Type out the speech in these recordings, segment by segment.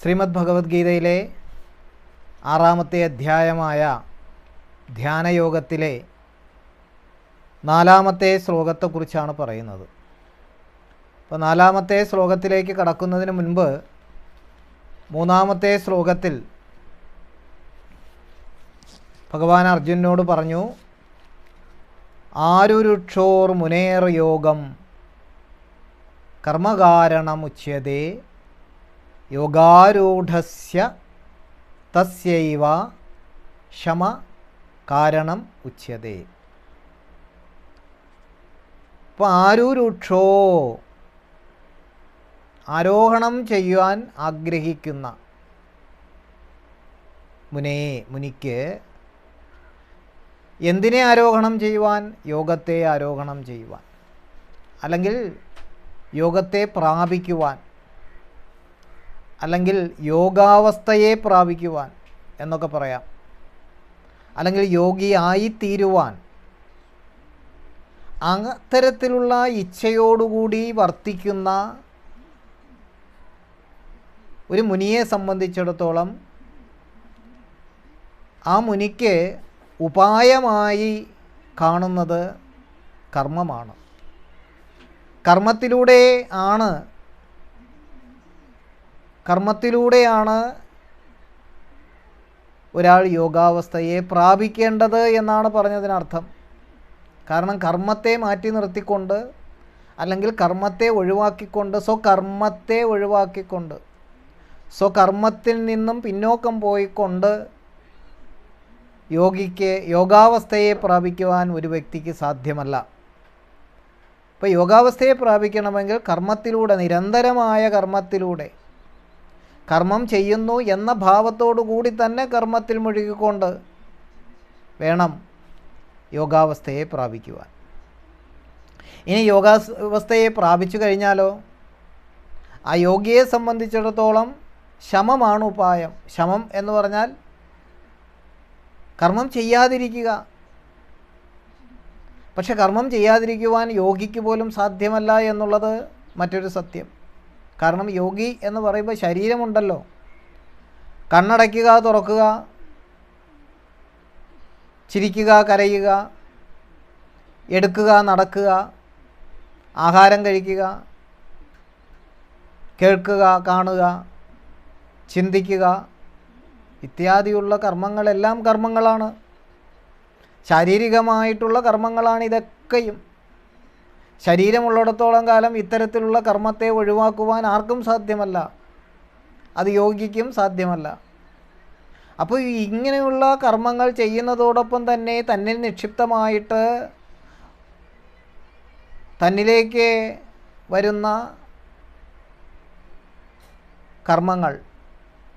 ശ്രീമദ് ഭഗവത്ഗീതയിലെ ആറാമത്തെ അധ്യായമായ ധ്യാനയോഗത്തിലെ നാലാമത്തെ ശ്ലോകത്തെക്കുറിച്ചാണ് പറയുന്നത്. അപ്പോൾ നാലാമത്തെ ശ്ലോകത്തിലേക്ക് കടക്കുന്നതിന് മുൻപ് മൂന്നാമത്തെ ശ്ലോകത്തിൽ ഭഗവാൻ അർജുനോട് പറഞ്ഞു ആരുരുക്ഷോർ മുനേർ യോഗം കർമ്മകാരണമുച്യതേ യോഗാരൂഢസ്യ തസ്യൈവ ശമ കാരണം ഉച്യതേ. അപ്പോൾ ആരൂരുക്ഷോ ആരോഹണം ചെയ്യുവാൻ ആഗ്രഹിക്കുന്ന മുനേ മുനിക്ക് എന്തിനെ ആരോഹണം ചെയ്യുവാൻ? യോഗത്തെ ആരോഹണം ചെയ്യുവാൻ. അല്ലെങ്കിൽ യോഗത്തെ പ്രാപിക്കുവാൻ. അല്ലെങ്കിൽ യോഗാവസ്ഥയെ പ്രാപിക്കുവാൻ എന്നൊക്കെ പറയാം. അല്ലെങ്കിൽ യോഗിയായിത്തീരുവാൻ അത്തരത്തിലുള്ള ഇച്ഛയോടുകൂടി വർത്തിക്കുന്ന ഒരു മുനിയെ സംബന്ധിച്ചിടത്തോളം ആ മുനിക്ക് ഉപായമായി കാണുന്നത് കർമ്മമാണ്. കർമ്മത്തിലൂടെ ആണ് കർമ്മത്തിലൂടെയാണ് ഒരാൾ യോഗാവസ്ഥയെ പ്രാപിക്കേണ്ടത് എന്നാണ് പറഞ്ഞതിനർത്ഥം. കാരണം കർമ്മത്തെ മാറ്റി നിർത്തിക്കൊണ്ട് അല്ലെങ്കിൽ കർമ്മത്തെ ഒഴിവാക്കിക്കൊണ്ട് സ്വകർമ്മത്തെ ഒഴിവാക്കിക്കൊണ്ട് സ്വകർമ്മത്തിൽ നിന്നും പിന്നോക്കം പോയിക്കൊണ്ട് യോഗിക്ക് യോഗാവസ്ഥയെ പ്രാപിക്കുവാൻ ഒരു വ്യക്തിക്ക് സാധ്യമല്ല. അപ്പോൾ യോഗാവസ്ഥയെ പ്രാപിക്കണമെങ്കിൽ കർമ്മത്തിലൂടെ നിരന്തരമായ കർമ്മത്തിലൂടെ കർമ്മം ചെയ്യുന്നു എന്ന ഭാവത്തോടു കൂടി തന്നെ കർമ്മത്തിൽ മുഴുകിക്കൊണ്ട് വേണം യോഗാവസ്ഥയെ പ്രാപിക്കുവാൻ. ഇനി യോഗാവസ്ഥയെ പ്രാപിച്ചു കഴിഞ്ഞാലോ? ആ യോഗിയെ സംബന്ധിച്ചിടത്തോളം ശമമാണ് ഉപായം. ശമം എന്ന് പറഞ്ഞാൽ കർമ്മം ചെയ്യാതിരിക്കുക. പക്ഷെ കർമ്മം ചെയ്യാതിരിക്കുവാൻ യോഗിക്ക് പോലും സാധ്യമല്ല എന്നുള്ളത് മറ്റൊരു സത്യം. കാരണം യോഗി എന്ന് പറയുമ്പോൾ ശരീരമുണ്ടല്ലോ. കണ്ണടയ്ക്കുക തുറക്കുക ചിരിക്കുക കരയുക എടുക്കുക നടക്കുക ആഹാരം കഴിക്കുക കേൾക്കുക കാണുക ചിന്തിക്കുക ഇത്യാദിയുള്ള കർമ്മങ്ങളെല്ലാം കർമ്മങ്ങളാണ്. ശാരീരികമായിട്ടുള്ള കർമ്മങ്ങളാണ് ഇതൊക്കെയും. ശരീരമുള്ളിടത്തോളം കാലം ഇത്തരത്തിലുള്ള കർമ്മത്തെ ഒഴിവാക്കുവാൻ ആർക്കും സാധ്യമല്ല. അത് യോഗിക്കും സാധ്യമല്ല. അപ്പോൾ ഇങ്ങനെയുള്ള കർമ്മങ്ങൾ ചെയ്യുന്നതോടൊപ്പം തന്നെ തന്നിൽ നിക്ഷിപ്തമായിട്ട് തന്നിലേക്ക് വരുന്ന കർമ്മങ്ങൾ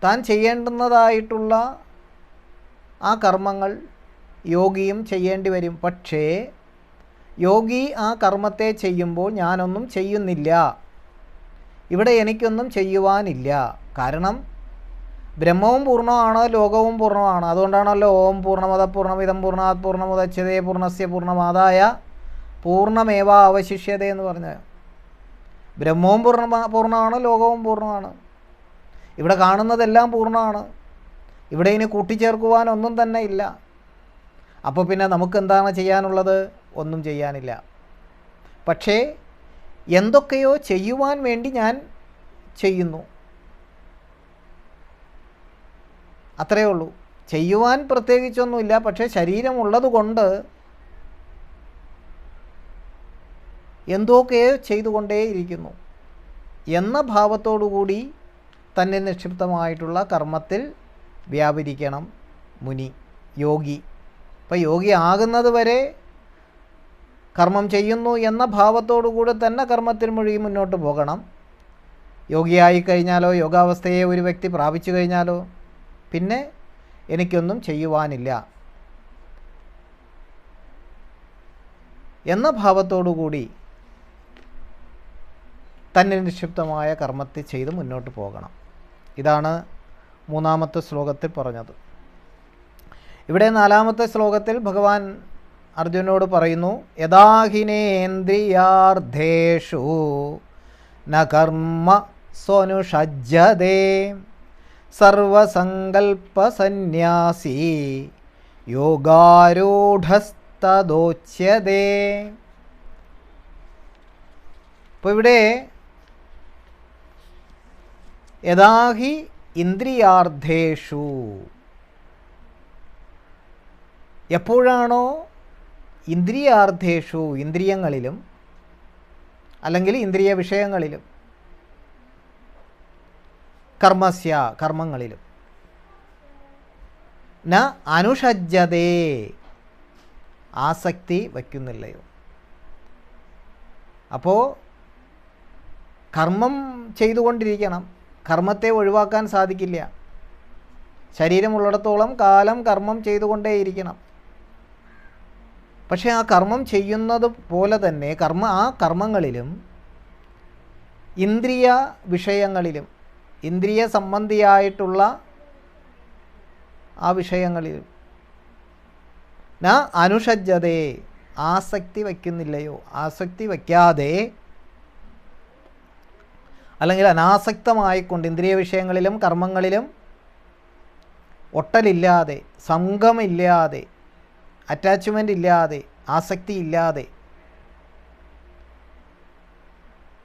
താൻ ചെയ്യേണ്ടുന്നതായിട്ടുള്ള ആ കർമ്മങ്ങൾ യോഗിയും ചെയ്യേണ്ടി വരും. പക്ഷേ യോഗി ആ കർമ്മത്തെ ചെയ്യുമ്പോൾ ഞാനൊന്നും ചെയ്യുന്നില്ല. ഇവിടെ എനിക്കൊന്നും ചെയ്യുവാനില്ല. കാരണം ബ്രഹ്മവും പൂർണമാണ് ലോകവും പൂർണമാണ് അതുകൊണ്ടാണല്ലോ ഓം പൂർണമത പൂർണമിതം പൂർണാത് പൂർണമുദച്ഛതേ പൂർണസ്യ പൂർണമാതായ പൂർണമേവ അവശിഷ്യത എന്ന് പറഞ്ഞത്. ബ്രഹ്മവും പൂർണ പൂർണമാണ് ലോകവും പൂർണമാണ്. ഇവിടെ കാണുന്നതെല്ലാം പൂർണമാണ്. ഇവിടെ ഇനി കൂട്ടിച്ചേർക്കുവാനൊന്നും തന്നെ ഇല്ല. അപ്പോൾ പിന്നെ നമുക്ക് എന്താണ് ചെയ്യാനുള്ളത്? ഒന്നും ചെയ്യാനില്ല. പക്ഷേ എന്തൊക്കെയോ ചെയ്യുവാൻ വേണ്ടി ഞാൻ ചെയ്യുന്നു. അത്രയേ ഉള്ളൂ. ചെയ്യുവാൻ പ്രത്യേകിച്ചൊന്നുമില്ല. പക്ഷേ ശരീരമുള്ളത് കൊണ്ട് എന്തൊക്കെയോ ചെയ്തുകൊണ്ടേയിരിക്കുന്നു എന്ന ഭാവത്തോടുകൂടി തന്നെ നിക്ഷിപ്തമായിട്ടുള്ള കർമ്മത്തിൽ വ്യാപരിക്കണം മുനി യോഗി. അപ്പോൾ യോഗി ആകുന്നത് വരെ കർമ്മം ചെയ്യുന്നു എന്ന ഭാവത്തോടു കൂടി തന്നെ കർമ്മത്തിൽ മുഴുകി മുന്നോട്ട് പോകണം. യോഗിയായി കഴിഞ്ഞാലോ യോഗാവസ്ഥയെ ഒരു വ്യക്തി പ്രാപിച്ചു കഴിഞ്ഞാലോ പിന്നെ എനിക്കൊന്നും ചെയ്യുവാനില്ല. എന്ന ഭാവത്തോടുകൂടി തന്നെ നിക്ഷിപ്തമായ കർമ്മത്തെ ചെയ്ത് മുന്നോട്ട് പോകണം. ഇതാണ് മൂന്നാമത്തെ ശ്ലോകത്തിൽ പറഞ്ഞത്. ഇവിടെ നാലാമത്തെ ശ്ലോകത്തിൽ ഭഗവാൻ അർജുനോട് പറയുന്നു യഥാഹിനേന്ദ്രിയാർദ്ധേഷു ന കർമ്മ സ്വനുഷജ്ജതേ സർവസങ്കൽപ്പസന്യാസി യോഗാരൂഢസ്തദോച്യതേ. അപ്പോൾ ഇവിടെ യഥാഹി ഇന്ദ്രിയാർദ്ധേഷു എപ്പോഴാണോ ഇന്ദ്രിയാർദ്ധേഷു ഇന്ദ്രിയങ്ങളിലും അല്ലെങ്കിൽ ഇന്ദ്രിയ വിഷയങ്ങളിലും കർമ്മസ്യ കർമ്മങ്ങളിലും. ന അനുഷജ്ജതേ ആസക്തി വയ്ക്കുന്നില്ലയോ? അപ്പോൾ കർമ്മം ചെയ്തുകൊണ്ടിരിക്കണം. കർമ്മത്തെ ഒഴിവാക്കാൻ സാധിക്കില്ല. ശരീരമുള്ളിടത്തോളം കാലം കർമ്മം ചെയ്തുകൊണ്ടേയിരിക്കണം. പക്ഷേ ആ കർമ്മം ചെയ്യുന്നത് പോലെ തന്നെ കർമ്മ ആ കർമ്മങ്ങളിലും ഇന്ദ്രിയ വിഷയങ്ങളിലും ഇന്ദ്രിയ സംബന്ധിയായിട്ടുള്ള ആ വിഷയങ്ങളിലും ന അനുഷജ്ജതേ ആസക്തി വയ്ക്കുന്നില്ലയോ ആസക്തി വയ്ക്കാതെ അല്ലെങ്കിൽ അനാസക്തമായിക്കൊണ്ട് ഇന്ദ്രിയ വിഷയങ്ങളിലും കർമ്മങ്ങളിലും ഒട്ടലില്ലാതെ സംഘമില്ലാതെ അറ്റാച്ച്മെന്റ് ഇല്ലാതെ ആസക്തി ഇല്ലാതെ.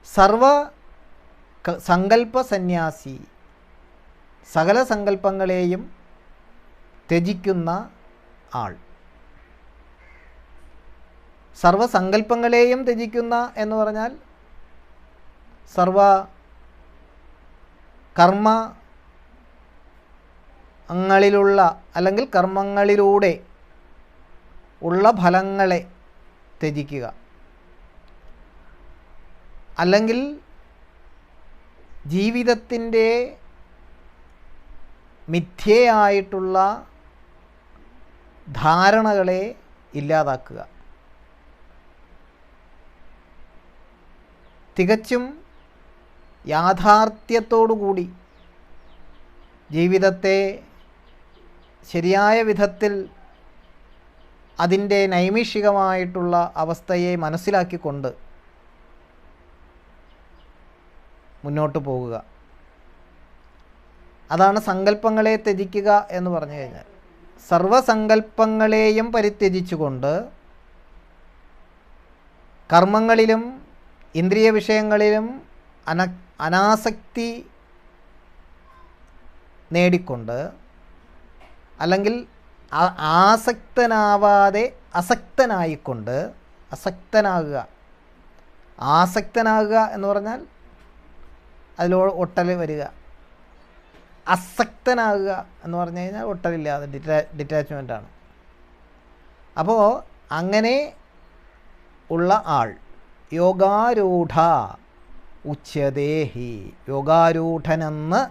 സർവ സങ്കല്പ സന്യാസി സകല സങ്കല്പങ്ങളെയും ത്യജിക്കുന്ന ആൾ. സർവസങ്കല്പങ്ങളെയും ത്യജിക്കുന്ന എന്ന് പറഞ്ഞാൽ സർവ കർമ്മങ്ങളിലുള്ള അല്ലെങ്കിൽ കർമ്മങ്ങളിലൂടെ ഉള്ള ഫലങ്ങളെ ത്യജിക്കുക. അല്ലെങ്കിൽ ജീവിതത്തിന്റെ മിഥ്യയായിട്ടുള്ള ധാരണകളെ ഇല്ലാതാക്കുക. തികച്ചും യാഥാർത്ഥ്യത്തോടുകൂടി ജീവിതത്തെ ശരിയായ വിധത്തിൽ അതിന്റെ നൈമിഷികമായിട്ടുള്ള അവസ്ഥയെ മനസ്സിലാക്കിക്കൊണ്ട് മുന്നോട്ട് പോകുക. അതാണ് സങ്കല്പങ്ങളെ ത്യജിക്കുക എന്ന് പറഞ്ഞു കഴിഞ്ഞാൽ. സർവസങ്കല്പങ്ങളെയും പരിത്യജിച്ചുകൊണ്ട് കർമ്മങ്ങളിലും ഇന്ദ്രിയ വിഷയങ്ങളിലും അന അനാസക്തി നേടിക്കൊണ്ട് അല്ലെങ്കിൽ ആസക്തനാവാതെ അസക്തനായിക്കൊണ്ട് അസക്തനാകുക. ആസക്തനാകുക എന്ന് പറഞ്ഞാൽ അതിലോ ഒട്ടൽ വരിക. അസക്തനാകുക എന്ന് പറഞ്ഞു കഴിഞ്ഞാൽ ഒട്ടലില്ലാതെ ഡിറ്റാ ഡിറ്റാച്ച്മെന്റ് ആണ്. അപ്പോൾ അങ്ങനെ ഉള്ള ആൾ യോഗാരൂഢ ഉച്ചദേഹി യോഗാരൂഢനെന്ന്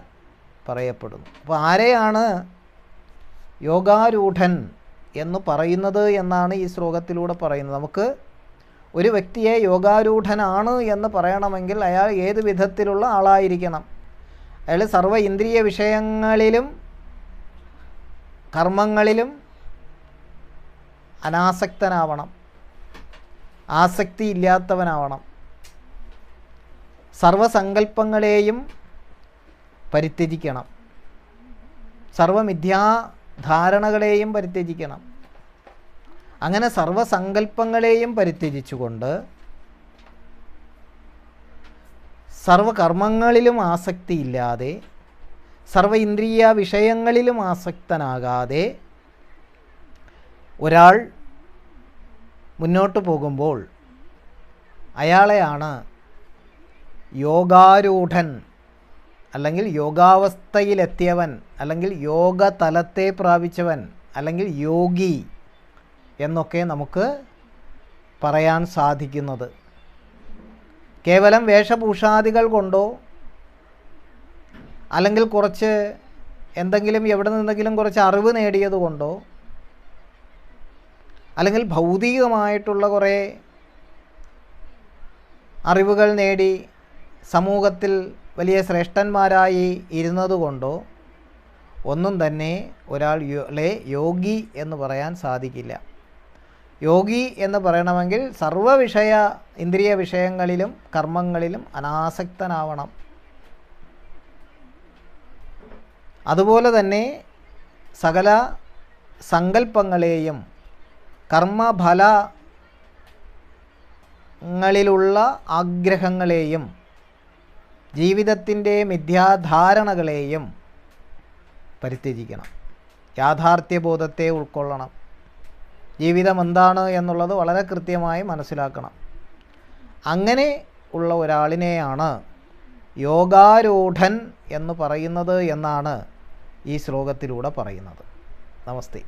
പറയപ്പെടുന്നു. അപ്പോൾ ആരെയാണ് യോഗാരൂഢൻ എന്ന് പറയുന്നത് എന്നാണ് ഈ ശ്ലോകത്തിലൂടെ പറയുന്നത്. നമുക്ക് ഒരു വ്യക്തിയെ യോഗാരൂഢനാണ് എന്ന് പറയണമെങ്കിൽ അയാൾ ഏത് വിധത്തിലുള്ള ആളായിരിക്കണം? അയാൾ സർവ ഇന്ദ്രിയ വിഷയങ്ങളിലും കർമ്മങ്ങളിലും അനാസക്തനാവണം. ആസക്തി ഇല്ലാത്തവനാവണം. സർവസങ്കല്പങ്ങളെയും പരിത്യജിക്കണം. സർവമിഥ്യാധാരണകളെയും പരിത്യജിക്കണം. അങ്ങനെ സർവസങ്കല്പങ്ങളെയും പരിത്യജിച്ചുകൊണ്ട് സർവകർമ്മങ്ങളിലും ആസക്തിയില്ലാതെ സർവ ഇന്ദ്രിയ വിഷയങ്ങളിലും ആസക്തനാകാതെ ഒരാൾ മുന്നോട്ട് പോകുമ്പോൾ അയാളെയാണ് യോഗാരൂഢൻ അല്ലെങ്കിൽ യോഗാവസ്ഥയിലെത്തിയവൻ അല്ലെങ്കിൽ യോഗ തലത്തെ പ്രാപിച്ചവൻ അല്ലെങ്കിൽ യോഗി എന്നൊക്കെ നമുക്ക് പറയാൻ സാധിക്കുന്നത്. കേവലം വേഷഭൂഷാദികൾ കൊണ്ടോ അല്ലെങ്കിൽ കുറച്ച് എന്തെങ്കിലും എവിടെ നിന്നെങ്കിലും കുറച്ച് അറിവ് നേടിയത് കൊണ്ടോ അല്ലെങ്കിൽ ഭൗതികമായിട്ടുള്ള കുറേ അറിവുകൾ നേടി സമൂഹത്തിൽ വലിയ ശ്രേഷ്ഠന്മാരായി ഇരുന്നതുകൊണ്ടോ ഒന്നും തന്നെ ഒരാൾ ലെ യോഗി എന്ന് പറയാൻ സാധിക്കില്ല. യോഗി എന്ന് പറയണമെങ്കിൽ സർവവിഷയ വിഷയ ഇന്ദ്രിയ വിഷയങ്ങളിലും കർമ്മങ്ങളിലും അനാസക്തനാവണം. അതുപോലെ തന്നെ സകല സങ്കല്പങ്ങളെയും കർമ്മഫലങ്ങളിലുള്ള ആഗ്രഹങ്ങളെയും ജീവിതത്തിന്റെ മിഥ്യാധാരണകളെയും പരിത്യജിക്കണം. യാഥാർത്ഥ്യബോധത്തെ ഉൾക്കൊള്ളണം. ജീവിതം എന്താണ് എന്നുള്ളത് വളരെ കൃത്യമായി മനസ്സിലാക്കണം. അങ്ങനെ ഉള്ള ഒരാളിനെയാണ് യോഗാരൂഢൻ എന്ന് പറയുന്നത് എന്നാണ് ഈ ശ്ലോകത്തിലൂടെ പറയുന്നത്. നമസ്തേ.